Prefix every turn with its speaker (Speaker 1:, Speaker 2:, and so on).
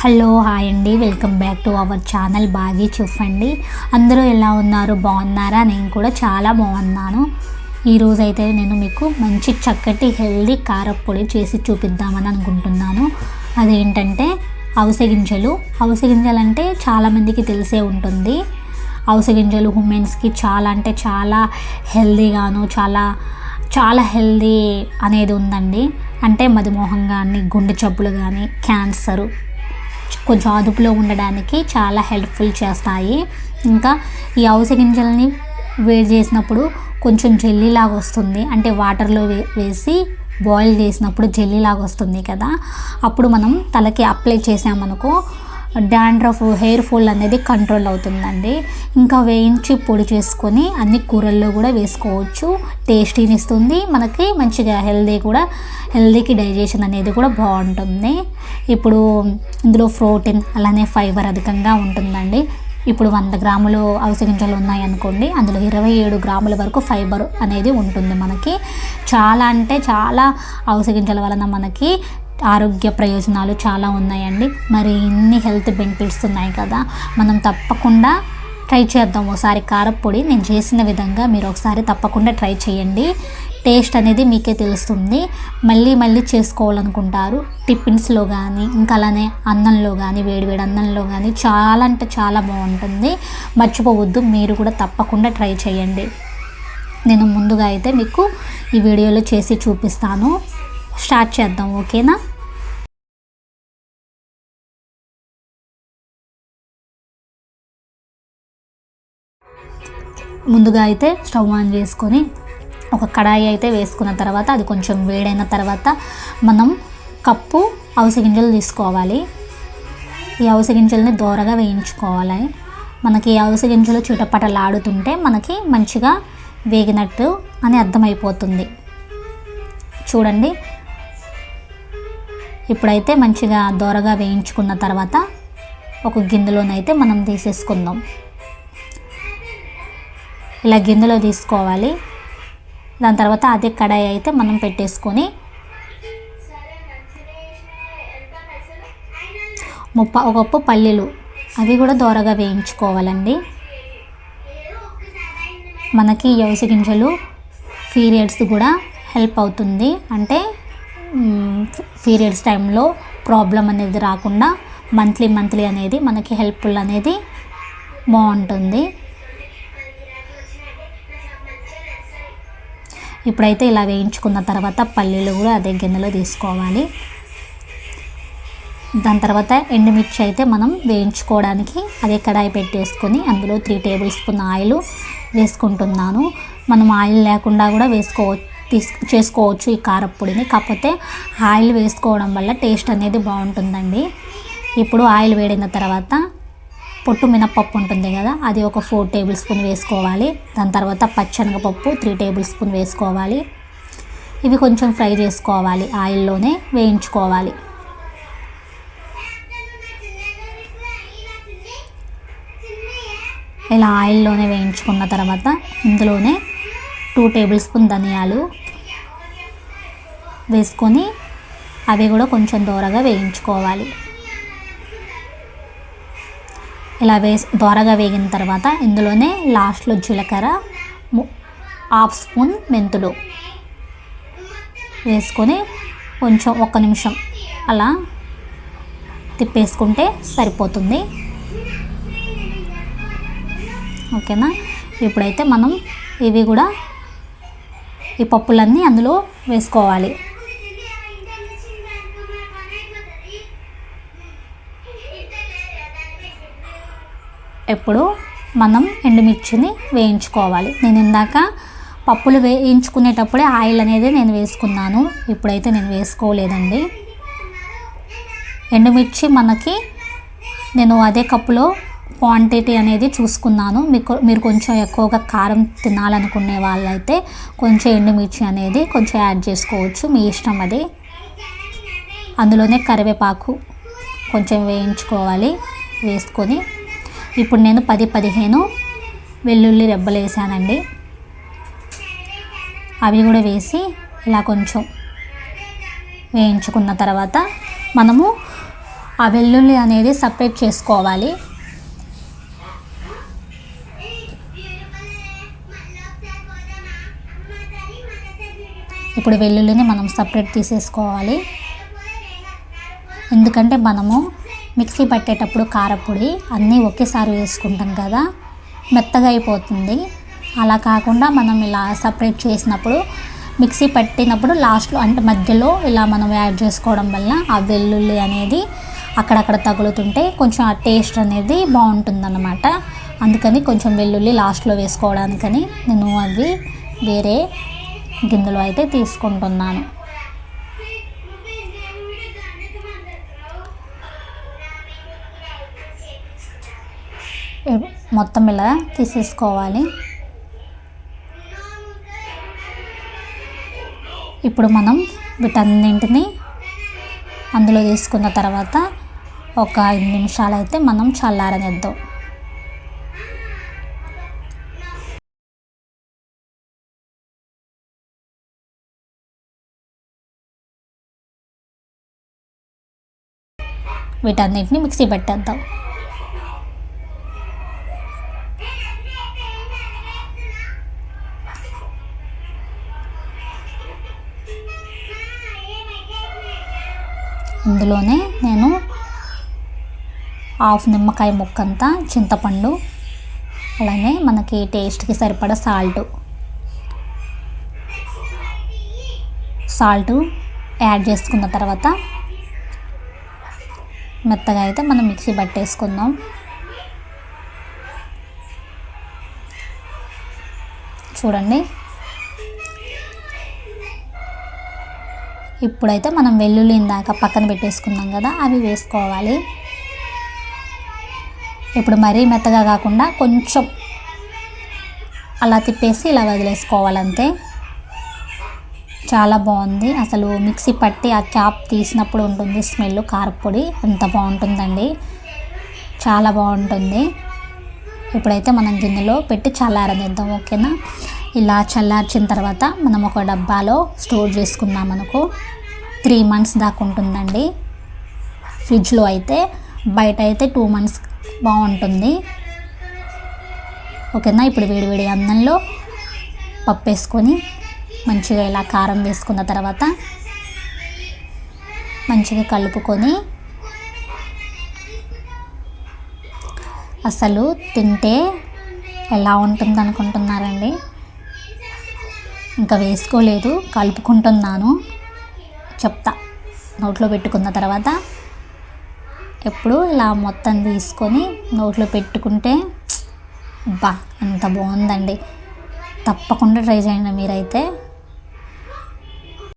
Speaker 1: Hello hi అండి. Welcome back to our channel బాగి చూపండి అందరూ ఎలా ఉన్నారు? బాగున్నారా? నేను కూడా చాలా బాగున్నాను. ఈరోజు అయితే నేను మీకు మంచి చక్కటి హెల్దీ కారప్పొడి చేసి చూపిద్దామని అనుకుంటున్నాను. అదేంటంటే అవిసె గింజలు. అవిసె గింజలు అంటే చాలామందికి తెలిసే ఉంటుంది. అవిసె గింజలు ఉమెన్స్కి చాలా అంటే చాలా హెల్దీగాను చాలా చాలా హెల్దీ అనేది ఉందండి. అంటే మధుమోహం కానీ గుండె జబ్బులు కానీ క్యాన్సరు కొంచెం అదుపులో ఉండడానికి చాలా హెల్ప్ఫుల్ చేస్తాయి. ఇంకా ఈ అవిసె గింజల్ని వేడి చేసినప్పుడు కొంచెం జెల్లీ లాగా వస్తుంది. అంటే వాటర్లో వే వేసి బాయిల్ చేసినప్పుడు జెల్లీ లాగా వస్తుంది కదా. అప్పుడు మనం తలకి అప్లై చేసామనుకో డాండ్రఫ్ హెయిర్ ఫాల్ అనేది కంట్రోల్ అవుతుందండి. ఇంకా వేయించి పొడి చేసుకొని అన్ని కూరల్లో కూడా వేసుకోవచ్చు. టేస్టీని ఇస్తుంది మనకి మంచిగా హెల్దీ కూడా హెల్దీకి డైజెషన్ అనేది కూడా బాగుంటుంది. ఇప్పుడు ఇందులో ప్రోటీన్ అలానే ఫైబర్ అధికంగా ఉంటుందండి. ఇప్పుడు వంద గ్రాములు అవిసె గింజలు ఉన్నాయనుకోండి అందులో ఇరవై ఏడు గ్రాముల వరకు ఫైబర్ అనేది ఉంటుంది మనకి. చాలా అంటే చాలా అవిసె గింజల వలన మనకి ఆరోగ్య ప్రయోజనాలు చాలా ఉన్నాయండి. మరి ఇన్ని హెల్త్ బెనిఫిట్స్ ఉన్నాయి కదా మనం తప్పకుండా ట్రై చేద్దాం ఒకసారి కారపొడి. నేను చేసిన విధంగా మీరు ఒకసారి తప్పకుండా ట్రై చేయండి. టేస్ట్ అనేది మీకే తెలుస్తుంది. మళ్ళీ మళ్ళీ చేసుకోవాలనుకుంటారు. టిఫిన్స్లో కానీ ఇంకా అలానే అన్నంలో కానీ వేడివేడి అన్నంలో కానీ చాలా అంటే చాలా బాగుంటుంది. మర్చిపోవద్దు మీరు కూడా తప్పకుండా ట్రై చేయండి. నేను ముందుగా అయితే మీకు ఈ వీడియోలో చేసి చూపిస్తాను. స్టార్ట్ చేద్దాం ఓకేనా? ముందుగా అయితే స్టవ్ ఆన్ చేసుకొని ఒక కడాయి అయితే వేసుకున్న తర్వాత అది కొంచెం వేడైన తర్వాత మనం కప్పు అవిసె గింజలు తీసుకోవాలి. ఈ అవిసె గింజల్ని దోరగా వేయించుకోవాలి. మనకి ఈ అవిసె గింజలు చిటపటలాడుతుంటే మనకి మంచిగా వేగినట్టు అని అర్థమైపోతుంది. చూడండి. ఇప్పుడైతే మంచిగా దోరగా వేయించుకున్న తర్వాత ఒక గిన్నెలోనైతే మనం తీసేసుకుందాం. ఇలా గిన్నెలో తీసుకోవాలి. దాని తర్వాత అదే కడాయి అయితే మనం పెట్టేసుకొని ముప్ప ఒక కప్పు పల్లీలు. అవి కూడా దోరగా వేయించుకోవాలండి. మనకి యవస గింజలు పీరియడ్స్ కూడా హెల్ప్ అవుతుంది. అంటే పీరియడ్స్ టైంలో ప్రాబ్లం అనేది రాకుండా మంత్లీ మంత్లీ అనేది మనకి హెల్ప్ఫుల్ అనేది బాగుంటుంది. ఇప్పుడైతే ఇలా వేయించుకున్న తర్వాత పల్లీలు కూడా అదే గిన్నెలో తీసుకోవాలి. దాని తర్వాత ఎండుమిర్చి అయితే మనం వేయించుకోవడానికి అదే కడాయి పెట్టేసుకొని అందులో త్రీ టేబుల్ స్పూన్ ఆయిల్ వేసుకుంటున్నాను. మనం ఆయిల్ లేకుండా కూడా వేసుకో తీసు చేసుకోవచ్చు ఈ కారప్పొడిని కాకపోతే ఆయిల్ వేసుకోవడం వల్ల టేస్ట్ అనేది బాగుంటుందండి. ఇప్పుడు ఆయిల్ వేడిన తర్వాత పొట్టు మినప్పప్పు ఉంటుంది కదా అది ఒక ఫోర్ టేబుల్ స్పూన్ వేసుకోవాలి. దాని తర్వాత పచ్చనగపప్పు త్రీ టేబుల్ స్పూన్ వేసుకోవాలి. ఇవి కొంచెం ఫ్రై చేసుకోవాలి ఆయిల్లోనే వేయించుకోవాలి. ఇలా ఆయిల్లోనే వేయించుకున్న తర్వాత ఇందులోనే టూ టేబుల్ స్పూన్ ధనియాలు వేసుకొని అవి కూడా కొంచెం దూరగా వేయించుకోవాలి. ఇలా వేసి దోరగా వేగిన తర్వాత ఇందులోనే లాస్ట్లో జీలకర్ర హాఫ్ స్పూన్ మెంతులు వేసుకొని కొంచెం ఒక్క నిమిషం అలా తిప్పేసుకుంటే సరిపోతుంది. ఓకేనా? ఇప్పుడైతే మనం ఇవి కూడా ఈ పప్పులన్నీ అందులో వేసుకోవాలి. ఎప్పుడు మనం ఎండుమిర్చిని వేయించుకోవాలి. నేను ఇందాక పప్పులు వేయించుకునేటప్పుడే ఆయిల్ అనేది నేను వేసుకున్నాను. ఇప్పుడైతే నేను వేసుకోలేదండి. ఎండుమిర్చి మనకి నేను అదే కప్పులో క్వాంటిటీ అనేది చూసుకున్నాను. మీకు మీరు కొంచెం ఎక్కువగా కారం తినాలనుకునే వాళ్ళైతే కొంచెం ఎండుమిర్చి అనేది కొంచెం యాడ్ చేసుకోవచ్చు. మీ ఇష్టం అది. అందులోనే కరివేపాకు కొంచెం వేయించుకోవాలి. వేసుకొని ఇప్పుడు నేను పది పదిహేను వెల్లుల్లి రెబ్బలు వేసానండి. అవి కూడా వేసి ఇలా కొంచెం వేయించుకున్న తర్వాత మనము ఆ వెల్లుల్లి అనేది సపరేట్ చేసుకోవాలి. ఇప్పుడు వెల్లుల్లిని మనం సపరేట్ తీసేసుకోవాలి. ఎందుకంటే మనము మిక్సీ పట్టేటప్పుడు కారపొడి అన్నీ ఒకేసారి వేసుకుంటాం కదా మెత్తగా అయిపోతుంది. అలా కాకుండా మనం ఇలా సపరేట్ చేసినప్పుడు మిక్సీ పట్టినప్పుడు లాస్ట్లో అంటే మధ్యలో ఇలా మనం యాడ్ చేసుకోవడం వల్ల ఆ వెల్లుల్లి అనేది అక్కడక్కడ తగులుతుంటే కొంచెం ఆ టేస్ట్ అనేది బాగుంటుందన్నమాట. అందుకని కొంచెం వెల్లుల్లి లాస్ట్లో వేసుకోవడానికని నేను అవి వేరే గిన్నెలో అయితే తీసుకుంటున్నాను. మొత్తం ఇలా తీసేసుకోవాలి. ఇప్పుడు మనం వీటన్నింటిని అందులో తీసుకున్న తర్వాత ఒక ఐదు నిమిషాలు అయితే మనం చల్లారనిద్దాం. వీటన్నిటిని మిక్సీ పెట్టేద్దాం. ఇందులోనే నేను హాఫ్ నిమ్మకాయ ముక్కంతా చింతపండు అలానే మనకి టేస్ట్కి సరిపడా సాల్ట్. సాల్ట్ యాడ్ చేసుకున్న తర్వాత మెత్తగా అయితే మనం మిక్సీ పట్టేసుకుందాం. చూడండి. ఇప్పుడైతే మనం వెల్లుల్లి ఇందాక పక్కన పెట్టేసుకున్నాం కదా అవి వేసుకోవాలి. ఇప్పుడు మరీ మెత్తగా కాకుండా కొంచెం అలా తిప్పేసి ఇలా వదిలేసుకోవాలంతే. చాలా బాగుంది. అసలు మిక్సీ పట్టి ఆ క్యాప్ తీసినప్పుడు ఉంటుంది స్మెల్ కారపొడి ఎంత బాగుంటుందండి. చాలా బాగుంటుంది. ఇప్పుడైతే మనం గిన్నెలో పెట్టి చల్లారనిద్దాం ఓకేనా? ఇలా చల్లార్చిన తర్వాత మనం ఒక డబ్బాలో స్టోర్ చేసుకున్నాం అనుకో. త్రీ మంత్స్ దాకా ఉంటుందండి. ఫ్రిడ్జ్లో అయితే బయట అయితే టూ మంత్స్ బాగుంటుంది. ఓకేనా? ఇప్పుడు వేడివేడి అన్నంలో పప్పు వేసుకొని మంచిగా ఇలా కారం వేసుకున్న తర్వాత మంచిగా కలుపుకొని అసలు తింటే ఎలా ఉంటుంది అనుకుంటున్నారండి ఇంకా వేసుకోలేదు కలుపుకుంటున్నాను. చెప్తా. నోట్లో పెట్టుకున్న తర్వాత ఎప్పుడు ఇలా మొత్తం తీసుకొని నోట్లో పెట్టుకుంటే బా ఎంత బాగుందండి. తప్పకుండా ట్రై చేయండి మీరైతే.